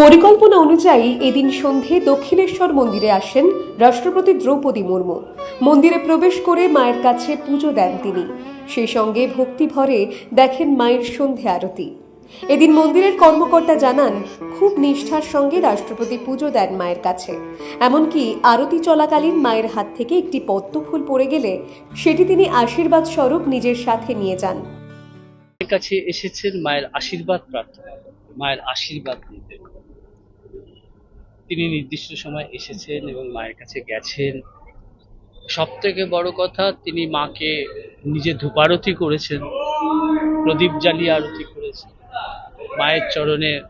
পরিকল্পনা অনুযায়ী এদিন সন্ধে দক্ষিণেশ্বর মন্দিরে আসেন রাষ্ট্রপতি দ্রৌপদী মুর্মু। মন্দিরে প্রবেশ করে মায়ের কাছে পুজো দেন তিনি। সেই সঙ্গে ভক্তি ভরে দেখেন মায়ের সন্ধে আরতি। এদিন মন্দিরের কর্মকর্তা জানান, খুব নিষ্ঠার সঙ্গে রাষ্ট্রপতি পুজো দেন মায়ের কাছে। এমনকি আরতি চলাকালীন মায়ের হাত থেকে একটি পদ্ম ফুল পড়ে গেলে সেটি তিনি আশীর্বাদ স্বরূপ নিজের সাথে নিয়ে যান। কাছে এসেছেন মায়ের আশীর্বাদ প্রার্থনা। মায়ের আশীর্বাদ নিতে। তিনি নির্দিষ্ট সময় এসেছেন এবং মায়ের কাছে গেছেন। সব থেকে বড় কথা, তিনি মাকে নিজে ধূপারতি করেছেন, প্রদীপ জ্বালিয়ে আরতি করেছেন, মায়ের চরণে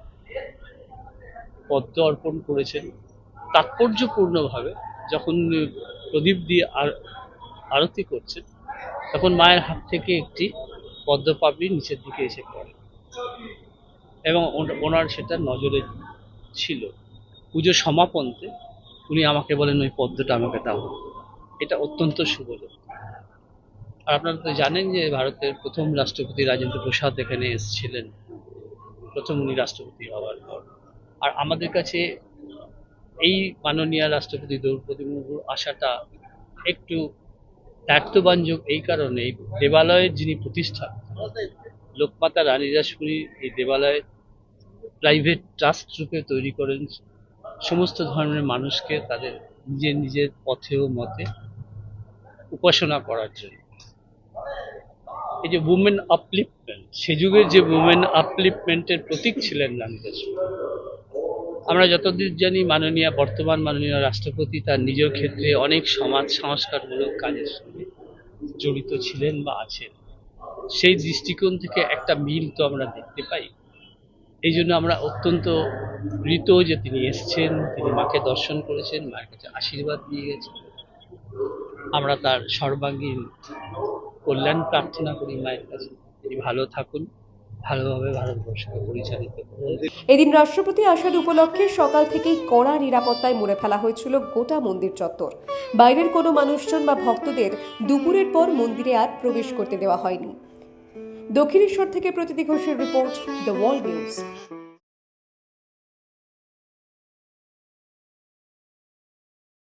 পদ্ম অর্পণ করেছেন। তাৎপর্যপূর্ণভাবে যখন প্রদীপ দিয়ে আর- আরতি করছেন, তখন মায়ের হাত থেকে একটি পদ্ম পাপড়ি নিচের দিকে এসে পড়ে এবং ওনার সেটা নজরে ছিল। পুজো সমাপন্তে উনি আমাকে বলেন, ওই পদ্মটা আমাকে দাও। এটা অত্যন্ত শুভ। আর আপনারা তো জানেন যে ভারতের প্রথম রাষ্ট্রপতি রাজেন্দ্র প্রসাদ এখানে এসেছিলেন। প্রথম উনি রাষ্ট্রপতি হওয়ার পর। আর আমাদের কাছে এই মাননীয় রাষ্ট্রপতি দ্রৌপদী মুর্মুর আশাটা একটু দায়িত্ববাঞ্জক এই কারণে দেবালয়ের যিনি প্রতিষ্ঠা লোকমাতা রানী রাসমণি এই দেবালয় প্রাইভেট ট্রাস্ট রূপে তৈরি করেন সমস্ত ধরনের মানুষকে তাদের নিজের নিজের পথে ও মতে উপাসনা করার জন্য। এই যে উমেন আপলিফমেন্ট সে যুগের যে উমেন আপলিফমেন্টের প্রতীক ছিলেন রাসমণি আমরা যতদূর জানি মাননীয়, বর্তমান মাননীয় রাষ্ট্রপতি তার নিজের ক্ষেত্রে অনেক সমাজ সংস্কারমূলক কাজের সঙ্গে জড়িত ছিলেন বা আছেন। সেই দৃষ্টিকোণ থেকে একটা মিল তো আমরা দেখতে পাই। এই জন্য আমরা অত্যন্ত কৃত যে তিনি এসেছেন, তিনি মাকে দর্শন করেছেন, মায়ের কাছে আশীর্বাদ নিয়ে গেছেন। আমরা তার সর্বাঙ্গীন কল্যাণ প্রার্থনা করি মায়ের কাছে। তিনি ভালো থাকুন, ভালোভাবে ভারতবর্ষকে পরিচালিত এদিন রাষ্ট্রপতি আসার উপলক্ষে সকাল থেকেই কড়া নিরাপত্তায় মুড়ে ফেলা হয়েছিল গোটা মন্দির চত্বর। বাইরের কোনো মানুষজন বা ভক্তদের দুপুরের পর মন্দিরে আর প্রবেশ করতে দেওয়া হয়নি। দক্ষিণেশ্বর থেকে প্রতীতি ঘোষের রিপোর্ট দ্য ওয়ার্ল্ড নিউজ